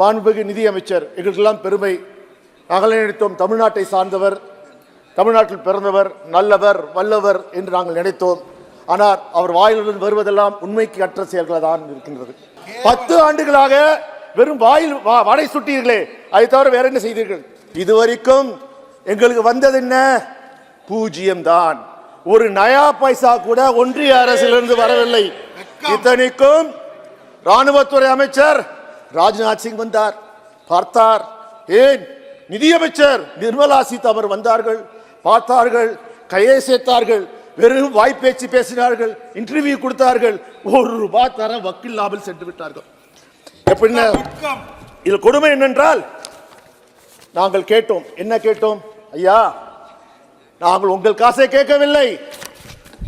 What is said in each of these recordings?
மாண்புமிகு நிதியமைச்சர் எங்களுக்கெல்லாம் பெருமை. நாங்கள் நினைத்தோம் தமிழ்நாட்டை சார்ந்தவர் தமிழ்நாட்டில் பிறந்தவர் நல்லவர் வல்லவர் என்று நாங்கள் நினைத்தோம். ஆனால் அவர் வாயிலிருந்து வருவதெல்லாம் உண்மைக்கு அற்ற செயல்கள் தான் இருக்கின்றது. பத்து ஆண்டுகளாக வெறும் வாயில் வடை சுட்டீர்களே. அதை தவிர வேற என்ன செய்தீர்கள்? இதுவரைக்கும் எங்களுக்கு வந்தது என்ன? பூஜ்ஜியம் தான். ஒரு நயா பைசா கூட ஒன்றிய அரசிலிருந்து வரவில்லை. இத்தனைக்கும் ராணுவத்துறை அமைச்சர் ராஜ்நாத் சிங் வந்தார். பார்த்தார். ஏன்? நிதியமைச்சர் நிர்மலா சீதாராமன் வந்தார்கள். பார்த்தார்கள். கையை சேர்த்தார்கள். வெறும் வாய்ப்பேச்சு பேசினார்கள். இன்டர்வியூ கொடுத்தார்கள். ஒரு ரூபாய் தர வக்கில்லாமல் சென்று விட்டார்கள். எப்படின்னா இதில் கொடுமை என்னென்றால் நாங்கள் கேட்டோம். என்ன கேட்டோம்? ஐயா நாங்கள் உங்கள் காசை கேட்கவில்லை.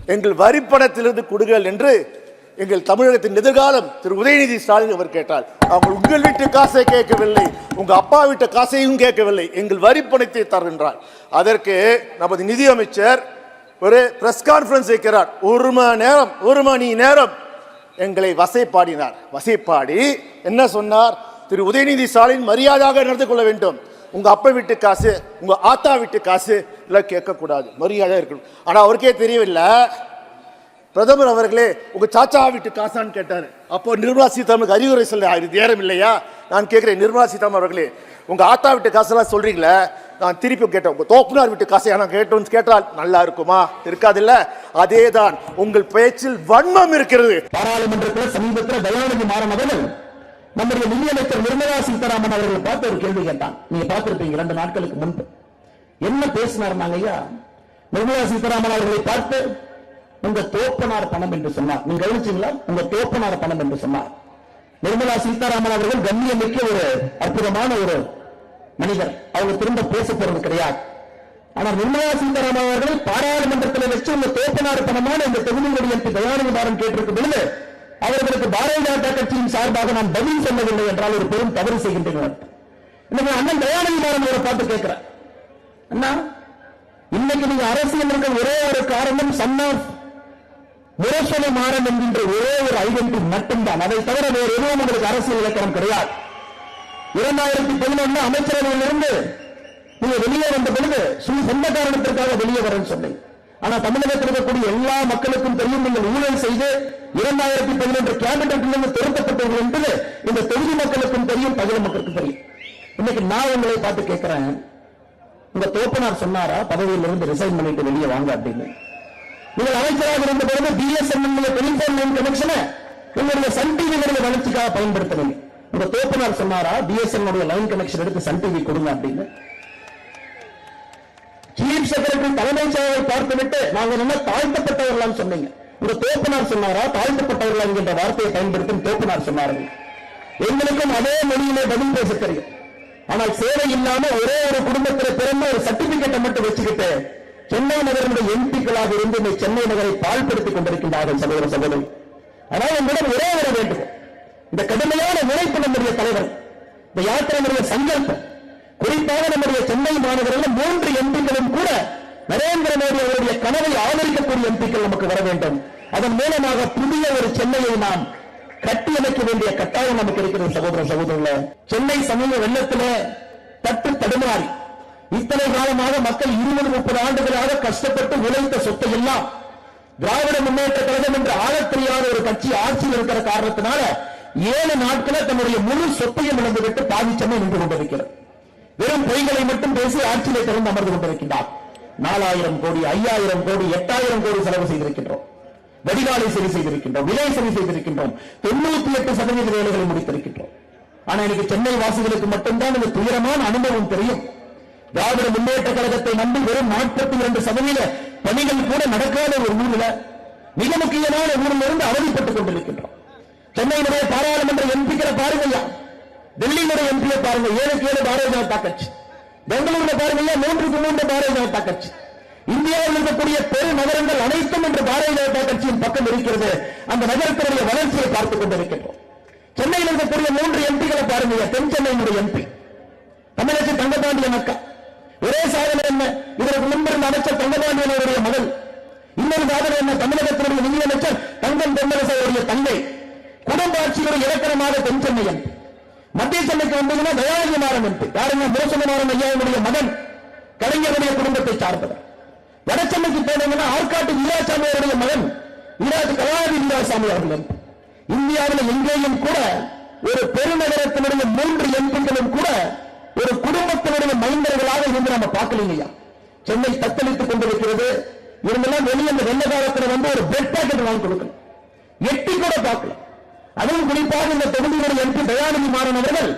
எங்கள் வரிப்பணத்திலிருந்து கொடுங்கள் என்று எங்கள் தமிழகத்தின் எதிர்காலம் திரு உதயநிதி ஸ்டாலின் அவர் கேட்டார். அவங்க உங்கள் வீட்டு காசை கேட்கவில்லை உங்க அப்பா வீட்டு காசையும் கேட்கவில்லை எங்கள் வரிப்பணத்தை தருகின்றார். அதற்கு நமது நிதியமைச்சர் ஒரு பிரஸ் கான்ஃபரன்ஸ் வைக்கிறார். ஒரு மணி நேரம் ஒரு மணி நேரம் எங்களை வசைப்பாடினார். வசைப்பாடி என்ன சொன்னார்? திரு உதயநிதி ஸ்டாலின் மரியாதையாக நடந்து கொள்ள வேண்டும். உங்க அப்பா வீட்டு காசு உங்க ஆத்தா வீட்டு காசு எல்லாம் கேட்கக்கூடாது மரியாதை இருக்கணும். ஆனால் அவருக்கே தெரியவில்லை. பிரதமர் அவர்களே உங்க சாச்சா வீட்டு காசான்னு கேட்டார். அப்போ நிர்மலா சீதாராமனுக்கு அறிவுரை சொல்ல இது நேரம் இல்லையா? நான் கேட்கிறேன் நிர்மலா சீதாராமன் அவர்களே உங்க ஆத்தா வீட்டு காசெல்லாம் சொல்றீங்களே? நான் திருப்பி கேட்டேன் உங்க தோப்புனார் வீட்டு காசை நான் கேட்டோம்னு கேட்டால் நல்லா இருக்குமா? இருக்காதுல்ல? அதேதான் உங்கள் பேச்சில் வன்மம் இருக்கிறது. பாராளுமன்றத்தில் சமீபத்தில் தயாநிதி மாறன் அவர்கள் நம்முடைய நிதியமைச்சர் நிர்மலா சீதாராமன் அவர்களை பார்த்து ஒரு கேள்வி கேட்டான். நீங்க பார்த்திருப்பீங்க இரண்டு நாட்களுக்கு முன்பு. என்ன பேசினார் ஐயா நிர்மலா சீதாராமன் அவர்களை பார்த்து உங்க தோப்பனார் பணம் என்று சொன்னார். நீங்க கவனிச்சீங்களா? உங்க தோப்பனார் பணம் என்று சொன்னார். நிர்மலா சீதாராமன் அவர்கள் கண்ணியமிக்க ஒரு அற்புதமான ஒரு மனிதர். அவங்க திரும்ப பேச போறது கிடையாது. ஆனா நிர்மலா சீதாராமன் அவர்கள் பாராளுமன்றத்தில் வச்சு உங்க தோப்பனார் பணமான இந்த தொகுதியினுடைய எம்பி தயாநிதி கேட்டிருக்கும் பொழுது அவர்களுக்கு பாரதிய ஜனதா கட்சியின் சார்பாக நான் பதில் சொல்லவில்லை என்றால் ஒரு பெரும் தவறு செய்கின்றனர் இன்னைக்கு அண்ணன் தயாநிதி ஒரு பாட்டு கேட்கிறேன் அண்ணா இன்னைக்கு நீங்க அரசியல் இருக்க ஒரே ஒரு காரணம் சன் ஆஃப் முரசொலி மாறன் என்கின்ற ஒரே ஒரு ஐடென்டி மட்டும்தான். அதை தவிர வேறு எதுவும் உங்களுக்கு அரசியல் இலக்கணம் கிடையாது. இரண்டாயிரத்தி பதினொன்னு அமைச்சரவையிலிருந்து நீங்க வெளியே வந்த பொழுது சுய சொந்த காரணத்திற்காக வெளியே வரேன்னு சொன்னேன். ஆனா தமிழகத்தில் இருக்கக்கூடிய எல்லா மக்களுக்கும் தெரியும் நீங்கள் ஊழல் செய்து இரண்டாயிரத்தி பதினொன்று கேபினட்டிலிருந்து திறக்கப்பட்டவர்கள் என்பது இந்த தொகுதி மக்களுக்கும் தெரியும் பகிர மக்களுக்கும் தெரியும். இன்னைக்கு நான் உங்களை பார்த்து கேட்கிறேன். உங்க தோப்பனார் சொன்னாரா பதவியிலிருந்து ரிசைன் பண்ணிட்டு வெளியே வாங்க அப்படின்னு? நீங்கள் அமைச்சராக இருந்த பொழுது பிஎஸ்என்எல் டெலிபோன் கனெக்ஷனை உங்களுடைய சன் டிவிகளுடைய வளர்ச்சிக்காக பயன்படுத்தவில்லை. உங்க தோப்பனார் சொன்னாரா பிஎஸ்என்எல் லைன் கனெக்ஷன் எடுத்து சன் டிவி கொடுங்க அப்படின்னு. சீஃப் செக்ரட்டரி தலைமைச் செயலரை பார்த்துவிட்டு நாங்க என்ன தாழ்த்தப்பட்டவர்களாம் சொன்னீங்க. உங்க தோப்பனார் சொன்னாரா தாழ்த்தப்பட்டவர்கள் என்கின்ற வார்த்தையை பயன்படுத்தும் தோப்பனார் சொன்னார்கள் எங்களுக்கும் அதே மொழியிலே பதில் பேச தெரியும். ஆனால் சேவை இல்லாம ஒரே ஒரு குடும்பத்தில் பிறந்த ஒரு சர்டிபிகேட்டை மட்டும் வச்சுக்கிட்டு சென்னை நகரனுடைய எம்பிக்களாக இருந்து இந்த சென்னை நகரை பால்படுத்திக் கொண்டிருக்கின்றார்கள் சகோதர சகோதரி. ஆனால் உங்களிடம் ஒரே ஒரு வேண்டும் இந்த கடுமையான உழைப்பு நம்முடைய தலைவர் இந்த யாத்திரையுடைய சங்கல்பம். குறிப்பாக நம்முடைய சென்னை மாநகரில் மூன்று எம்பிக்களும் கூட நரேந்திர மோடி அவருடைய கனவை ஆதரிக்கக்கூடிய எம்பிக்கள் நமக்கு வர வேண்டும். அதன் மூலமாக புதிய ஒரு சென்னையை நாம் கட்டியமைக்க வேண்டிய கட்டாயம் நமக்கு இருக்கிறது சகோதர சகோதரர்களே சென்னை சமூக வெள்ளத்திலே தட்டு தடுமாறி இத்தனை காலமாக மக்கள் இருபது முப்பது ஆண்டுகளாக கஷ்டப்பட்டு உழைத்த சொத்தை எல்லாம் திராவிட முன்னேற்ற கழகம் என்று ஆழ தெரியாத ஒரு கட்சி ஆட்சியில் இருக்கிற காரணத்தினால ஏழு நாட்கள தன்னுடைய முழு சொத்தையும் இழந்துவிட்டு பாதிச்சமே நின்று கொண்டிருக்கிறது. வெறும் பொய்களை மட்டும் பேசி ஆட்சியிலே திறந்து அமர்ந்து கொண்டிருக்கின்றார். நாலாயிரம் கோடி ஐயாயிரம் கோடி எட்டாயிரம் கோடி செலவு செய்திருக்கின்றோம். வடிகாலை சரி செய்திருக்கின்றோம் விலை சரி செய்திருக்கின்றோம் தொண்ணூத்தி எட்டு சதவீத வேலைகளை முடித்திருக்கின்றோம். ஆனா இன்னைக்கு சென்னை வாசிகளுக்கு மட்டும்தான் இந்த துயரமான அனுபவம் தெரியும். திராவிட முன்னேற்ற கழகத்தை நம்பி வெறும் நாற்பத்தி இரண்டு சதவீத பணிகள் கூட நடக்காத ஒரு ஊரில் மிக முக்கியமான ஊரில் இருந்து அவதிப்பட்டுக் கொண்டிருக்கின்றோம். சென்னையினுடைய பாராளுமன்ற எம்பிக்களை பாருங்கய்யா டெல்லியினுடைய எம்பியை பாருங்க. ஏழுக்கு ஏழு பாரதிய ஜனதா கட்சி. பெங்களூர்ல பாருங்கய்யா மூன்றுக்கு மூன்று பாரதிய ஜனதா கட்சி. இந்தியாவில் இருக்கக்கூடிய பெரு நகரங்கள் அனைத்தும் இன்று பாரதிய ஜனதா கட்சியின் பக்கம் இருக்கிறது. அந்த நகரத்தினுடைய வளர்ச்சியை பார்த்துக் கொண்டிருக்கின்றோம். சென்னையில் இருக்கக்கூடிய மூன்று எம்பிகளை பாருங்க தென் சென்னையினுடைய எம்பி. தமிழக தங்கபாண்டியன் மக்கள் ஒரே சாதனை என்ன? இதற்கு முன்பு அமைச்சர் தங்கபாண்டியனுடைய மகள். இன்னொரு சாதனை என்ன? தமிழகத்தினுடைய நிதியமைச்சர் தங்கம் தென்னரசு தந்தை தங்கை. குடும்ப ஆட்சியோட இலக்கணமாக தென் மத்திய சென்னைக்கு வந்ததுன்னா தயாநிதி மாறன் யாருங்க மோசமாறன் ஐயாவுடைய மகன் கலைஞருடைய குடும்பத்தை சார்ந்தவர். வடச்சென்னைக்கு போனீங்கன்னா ஆற்காட்டு வீராசாமி அவருடைய மகன் வீராஜ் கலாநிதி வீராசாமி அவர்கள் இந்தியாவில் எங்கேயும் கூட ஒரு பெருநகரத்தினுடைய மூன்று எம்பிகளும் கூட ஒரு குடும்பத்தினுடைய மைந்தர்களாக இருந்து நம்ம பார்க்கலைங்கய்யா சென்னை தத்தளித்துக் கொண்டிருக்கிறது. இவங்கெல்லாம் வெளியே அந்த வெள்ள காலத்துல வந்து ஒரு பெட் பேக்கெட் வாங்கி கொடுக்கணும். எட்டி கூட பார்க்கல. அதுவும் குறிப்பாக இந்த தொகுதியுடைய எம்பி தயாநிதி மாறன் அவர்கள்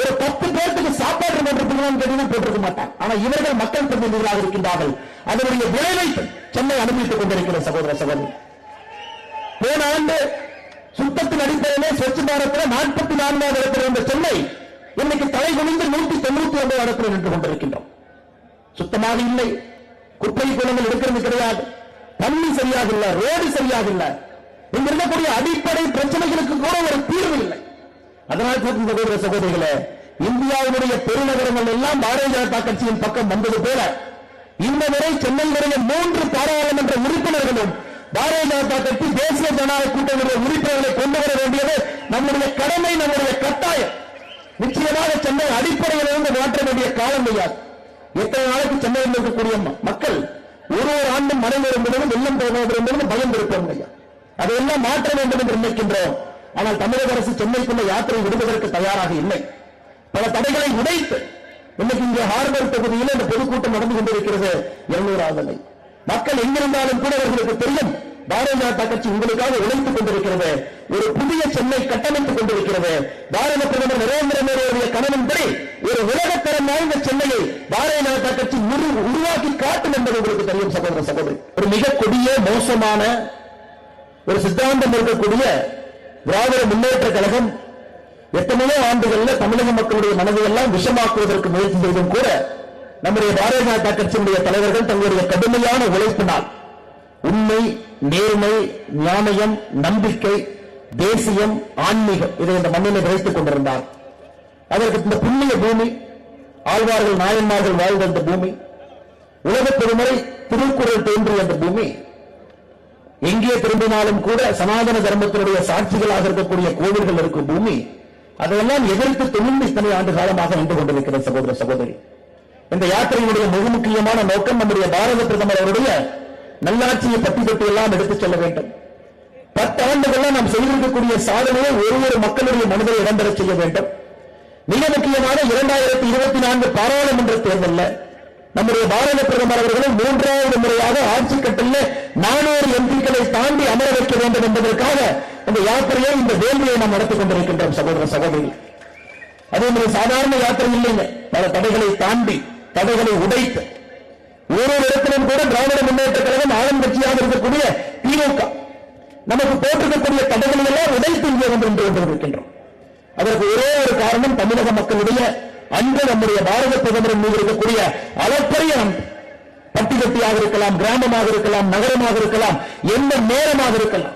ஒரு பத்து பேருக்கு சாப்பாடு போட்டிருக்கணும் கேட்டீங்கன்னா போட்டிருக்க மாட்டார். ஆனா இவர்கள் மக்கள் பிரதிநிதிகளாக இருக்கின்றார்கள். அதனுடைய விளைவை சென்னை அனுபவித்துக் கொண்டிருக்கிற சகோதர சகோதரி. போன ஆண்டு சுத்தத்தின் அடிப்படையிலே ஸ்வச் பாரத்தில் நாற்பத்தி நான்காவது இடத்தில் இருந்த சென்னை இன்னைக்கு தலை குனிந்து நூற்றி தொண்ணூத்தி ஒன்பது இடத்தில் நின்று கொண்டிருக்கின்றோம். சுத்தமாக இல்லை. குப்பை குளங்கள் இருக்கிறது கிடையாது. தண்ணி சரியாக இல்லை ரோடு சரியாக இல்லை இங்க இருக்கக்கூடிய அடிப்படை பிரச்சனைகளுக்கு கூட ஒரு தீர்வு இல்லை. அதனால் கூட்டும் சகோதர சகோதரிகளே இந்தியாவுடைய பெருநகரங்கள் எல்லாம் பாரதிய ஜனதா கட்சியின் பக்கம் வந்தது போல இந்த முறை சென்னையினுடைய மூன்று பாராளுமன்ற உறுப்பினர்களும் பாரதிய ஜனதா கட்சி தேசிய ஜனநாயக கூட்டணியுடைய உறுப்பினர்கள் கொண்டு வர வேண்டியது நம்முடைய கடமை நம்முடைய கட்டாயம் நிச்சயமாக சென்னை அடிப்படையிலிருந்து மாற்ற வேண்டிய காலம் கிடையாது எத்தனை நாளைக்கு சென்னையில் இருக்கக்கூடிய மக்கள் ஒரு ஒரு ஆண்டும் மழை வரும் பொழுது வெள்ளம் போகிறது என்பது பயம் இருப்போம் ஐயா. அதையெல்லாம் மாற்ற வேண்டும் என்று நினைக்கின்றோம். ஆனால் தமிழக அரசு சென்னைக்குள்ள யாத்திரை விடுவதற்கு தயாராக இல்லை. பல தடைகளை உடைத்து இன்னைக்கு இங்கே ஹார்பர் தொகுதியில் இந்த பொதுக்கூட்டம் நடந்து கொண்டிருக்கிறது. இருநூறாவது ஆகலை மக்கள் எங்கிருந்தாலும் கூட அவர்களுக்கு தெரியும் பாரதிய ஜனதா கட்சி உங்களுக்காக உழைத்துக் கொண்டிருக்கிறது. ஒரு புதிய சென்னை கட்டமைத்துக் கொண்டிருக்கிறது. பாரத பிரதமர் நரேந்திர மோடியுடைய கனவின்படி ஒரு உலகத்தரம் வாய்ந்த சென்னையை பாரதிய ஜனதா கட்சி உருவாக்கி காட்டும் என்பது உங்களுக்கு தெரியும் சகோதர சகோதரி. ஒரு மிக கொடிய மோசமான ஒரு சித்தாந்தம் இருக்கக்கூடிய திராவிட முன்னேற்ற கழகம் எத்தனையோ ஆண்டுகள்ல தமிழக மக்களுடைய மனதை எல்லாம் விஷமாக்குவதற்கு முயற்சி செய்தும் கூட நம்முடைய பாரதிய ஜனதா கட்சியினுடைய தலைவர்கள் தங்களுடைய கடுமையான உழைப்பினால் உண்மை நேர்மை நியாமயம் நம்பிக்கை தேசியம் ஆன்மீகம் இதை இந்த மண்ணிலே விதைத்துக் கொண்டிருந்தார். அதற்கு இந்த புண்ணிய பூமி ஆழ்வார்கள் நாயன்மார்கள் வாழ்ந்த இந்த பூமி உலக பெருமுறை திருக்குறள் தோன்றிய அந்த பூமி எங்கே திரும்பினாலும் கூட சனாதன தர்மத்தினுடைய சாட்சிகளாக இருக்கக்கூடிய கோவில்கள் இருக்கும் பூமி அதையெல்லாம் எதிர்த்து தொண்ணூத்தி இத்தனை ஆண்டு காலமாக நின்று கொண்டிருக்கிற சகோதர சகோதரி. இந்த யாத்திரையினுடைய மிக முக்கியமான நோக்கம் நம்முடைய பாரத பிரதமர் அவருடைய நல்லாட்சியை பற்றி பற்றி எல்லாம் எடுத்துச் செல்ல வேண்டும். பத்து ஆண்டுகள்ல நாம் செய்திருக்கக்கூடிய சாதனையை ஒரு ஒரு மக்களுடைய மனதில் இடம்பெறச் செய்ய வேண்டும். மிக முக்கியமான இரண்டாயிரத்தி இருபத்தி நான்கு பாராளுமன்ற தேர்தலில் நம்முடைய பாரத பிரதமர் அவர்களும் மூன்றாவது முறையாக ஆட்சி கட்டில நானூறு எம்பிக்களை தாண்டி அமர வைக்க வேண்டும் என்பதற்காக இந்த யாத்திரையை இந்த வேள்வியை நாம் நடத்திக் கொண்டிருக்கின்றோம் சகோதர சகோதரி அதே மாதிரி சாதாரண யாத்திரை இல்லைங்க. பல தடைகளை தாண்டி தடைகளை உடைத்து ஒரு ஒரு இடத்திலும் கூட திராவிட முன்னேற்ற கழகம் ஆளும் கட்சியாக இருக்கக்கூடிய திமுக. நமக்கு போட்டிருக்கக்கூடிய தடைகளை எல்லாம் உடைத்து இங்கே வந்து நின்று கொண்டிருக்கின்றோம் அதற்கு ஒரே ஒரு காரணம் தமிழக மக்களுடைய அன்பு நம்முடைய பாரத பிரதமரின் மீது இருக்கக்கூடிய அளப்பரிய அன்பு பட்டி கட்டியாக இருக்கலாம் கிராமமாக இருக்கலாம் நகரமாக இருக்கலாம் எந்த நேரமாக இருக்கலாம்.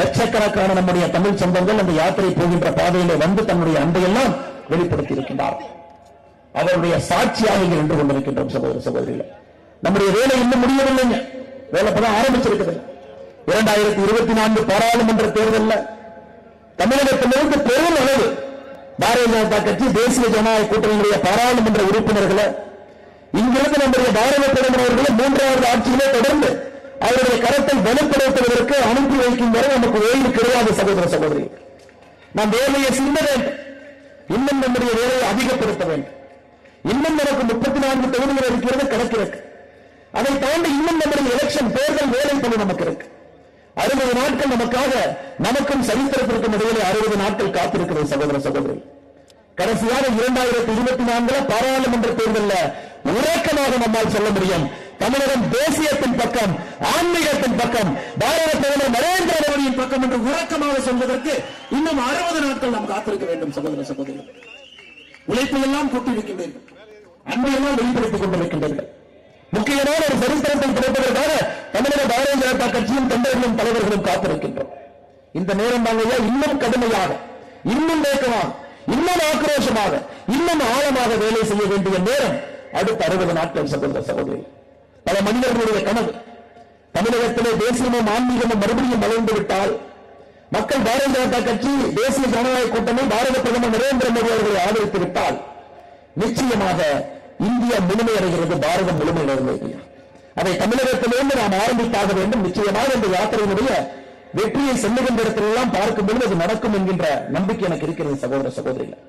லட்சக்கணக்கான நம்முடைய தமிழ் சொந்தங்கள் அந்த யாத்திரை போகின்ற பாதையிலே வந்து தன்னுடைய அன்பையெல்லாம் வெளிப்படுத்தி இருக்கின்றார்கள். அவருடைய சாட்சியாக இங்கே நின்று கொண்டிருக்கின்றோம் சகோதர சகோதரிகள். நம்முடைய வேலை இன்னும் முடியவில்லைங்க. வேலை இப்பதான் ஆரம்பிச்சிருக்குது இரண்டாயிரத்தி இருபத்தி நான்கு பாராளுமன்ற தேர்தலில் தமிழகத்திலிருந்து பெரும் அளவு பாரதிய ஜனதா கட்சி தேசிய ஜனநாயக கூட்டணியுடைய பாராளுமன்ற உறுப்பினர்களை இங்கிருந்து நம்முடைய பாரத பிரதமர் அவர்களை மூன்றாவது ஆட்சியிலே தொடர்ந்து அவருடைய கரத்தை வலுப்படுத்துவதற்கு அனுப்பி வைக்கும் வரை நமக்கு ஓய்வு கிடையாது சகோதர சகோதரி. நாம் வேலையை சிந்த வேண்டும். இன்னும் நம்முடைய வேலையை அதிகப்படுத்த வேண்டும். இன்னும் நமக்கு முப்பத்தி நான்கு தொகுதிகள் இருக்கிறது கணக்கிற்கு அதை தாண்டி இன்னும் நம்முடைய எலெக்ஷன் தேர்தல் வேலை பணி நமக்கு இருக்கு. அறுபது நாட்கள் நமக்காக நமக்கும் சரித்திரத்திற்கும் இடையிலே அறுபது நாட்கள் காத்திருக்கிறது சகோதர சகோதரி. கடைசியாக இரண்டாயிரத்தி இருபத்தி நான்குல பாராளுமன்ற தேர்தலில் உறக்கமாக நம்மால் சொல்ல முடியும். தமிழகம் தேசியத்தின் பக்கம் ஆன்மீகத்தின் பக்கம் பாரத பிரதமர் நரேந்திர மோடியின் பக்கம் என்று உறக்கமாக சொல்வதற்கு இன்னும் அறுபது நாட்கள் நாம் காத்திருக்க வேண்டும் சகோதர சகோதரி. உழைப்பையெல்லாம் கூட்டியிருக்கின்றீர்கள் அன்பையெல்லாம் வெளிப்படுத்திக் கொண்டிருக்கின்றீர்கள் முக்கியமான ஒரு சரித்திரத்தை கிடைப்பதற்காக தமிழக பாரதிய ஜனதா கட்சியும் தொண்டர்களும் தலைவர்களும் காத்திருக்கின்றோம். இந்த நேரம் தாங்க இன்னும் கடுமையாக இன்னும் வேகமாக இன்னும் ஆக்ரோஷமாக இன்னும் ஆழமாக வேலை செய்ய வேண்டிய நேரம் அடுத்த அறுபது நாட்கள் சகோதர சகோதரி. பல மனிதர்களுடைய கனவு தமிழகத்திலே தேசியமும் ஆன்மீகமும் மறுபடியும் வளர்ந்து விட்டால் மக்கள் பாரதிய ஜனதா கட்சி தேசிய ஜனநாயக கூட்டணி பாரத பிரதமர் நரேந்திர மோடி அவர்களை ஆதரித்து விட்டால் நிச்சயமாக இந்தியா முழுமையடைகிறது பாரதம் முழுமையடைகிறது அதை தமிழகத்திலிருந்து நாம் ஆரம்பித்தாக வேண்டும். நிச்சயமாக இந்த யாத்திரையினுடைய வெற்றியை செல்லுகின்ற இடத்திலெல்லாம் பார்க்கும் பொழுது அது நடக்கும் என்கின்ற நம்பிக்கை எனக்கு இருக்கிறது சகோதர சகோதரிகள்.